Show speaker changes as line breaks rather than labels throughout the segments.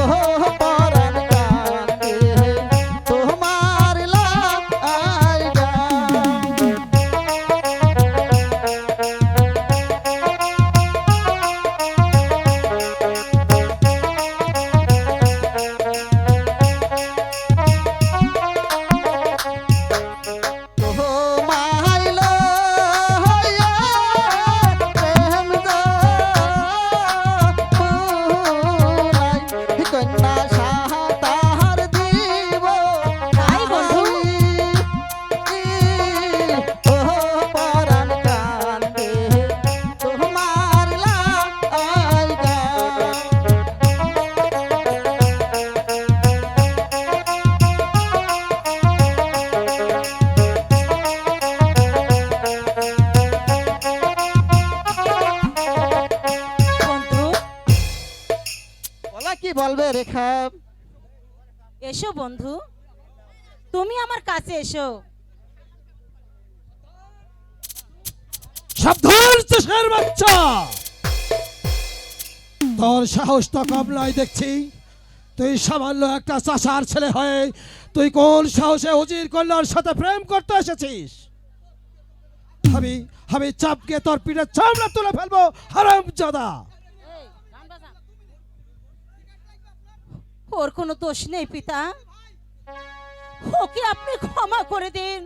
oh, oh, oh. রেখা
এসো বন্ধু। তুমি আমার কাছে এসো।
সাবধান চেষের বাচ্চা। তোর সাহস তো কম নয় দেখছি। তুই সামান্য একটা চাষার ছেলে হয়ে তুই কোন সাহসে উজির কন্যার সাথে প্রেম করতে এসেছিস? আমি আমি চাপকে তোর পিঠে চামড়া তুলে ফেলব হারাম জাদা
ওর কোনো দোষ নেই পিতা। ওকে আপনি ক্ষমা করে দিন।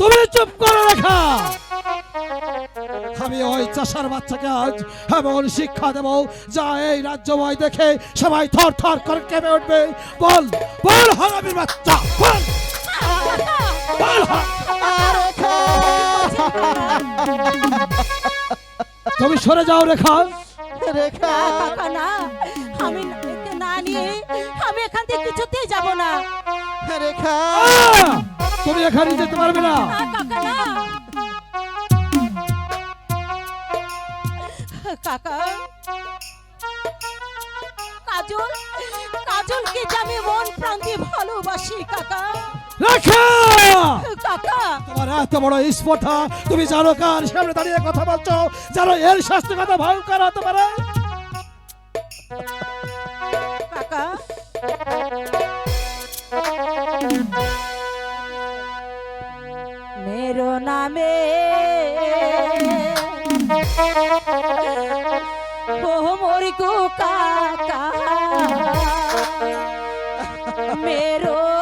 তুমি চুপ করে রাখা। আমি ওই চাষার বাচ্চাকে আজ এমন শিক্ষা দেব যা এই রাজ্যময় দেখে সবাই থর থর করে কেঁপে উঠবে। বল বল হারামির বাচ্চা বল। বল তুমি সরে যাও রেখা।
রেখা
না আমি কিছুতেই যাব না।
রেখা!
তুমি এখানে যেতে পারবে না।
কাকা কাজল কাজলকে আমি মন দিয়ে ভালোবাসি কাকা।
রেখা!
কাকা।
তোমার এত বড় স্পর্ধা তুমি জানো কার সামনে দাঁড়িয়ে কথা বলছো? জানো এর শাস্তি কথা ভয়ঙ্কর হতে পারে? primero.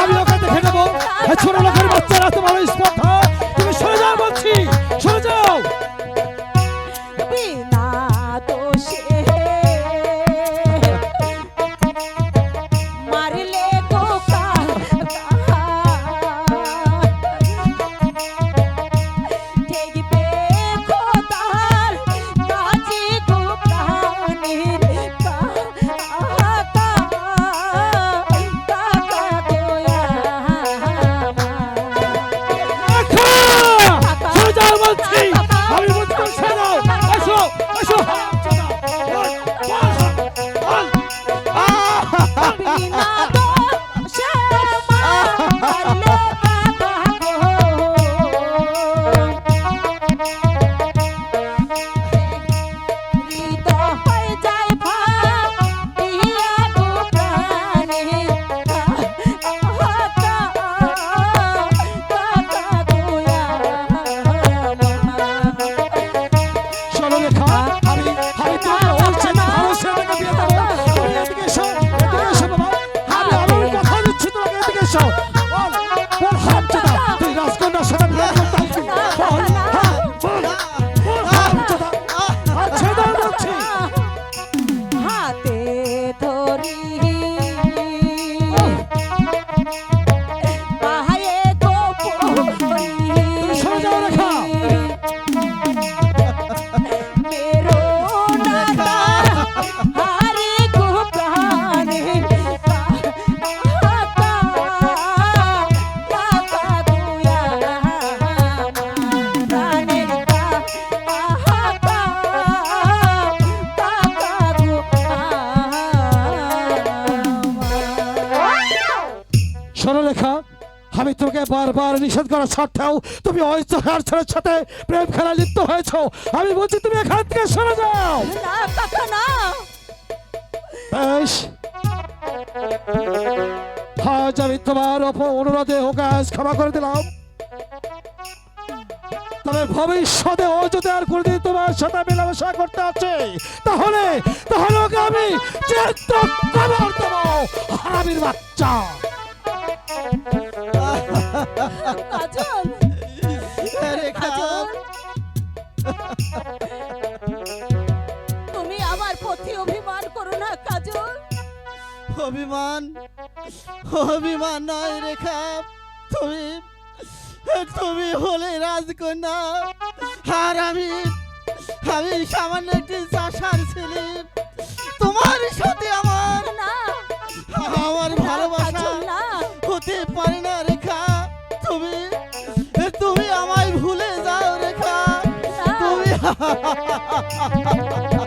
আমি ওকে দেখে নেব। ছোট লোকের বাচ্চারা তোমার স্পর্ধা আমি তোকে বারবার নিষেধ করার সত্ত্বেও তুমি ওই চাহার ছেলের সাথে প্রেম খেলা লিপ্ত হয়েছো। আমি বলছি তুমি এখান থেকে সরে যাও।
না কাকা না।
বেশ। আজ আমি তোমার অপ- অনুরোধে ওকে আজ ক্ষমা করে দিলাম।
তবে ভবিষ্যতে ও যদি আর কোনোদিন তোমার সাথে মেলামেশা করতে আছে তাহলে তাহলে ওকে আমি কবর দেবো। হারামির বাচ্চা।
অভিমান
অভিমান নয় রেখা তুমি তুমি হলে রাজকন্যা। আর আমি আমি সামান্য একটি চাষার ছেলে। তোমার সাথে আমার
না।
আমার ভালোবাসা হতে পারে না রেখা তুমি তুমি আমায় ভুলে যাও রেখা তুমি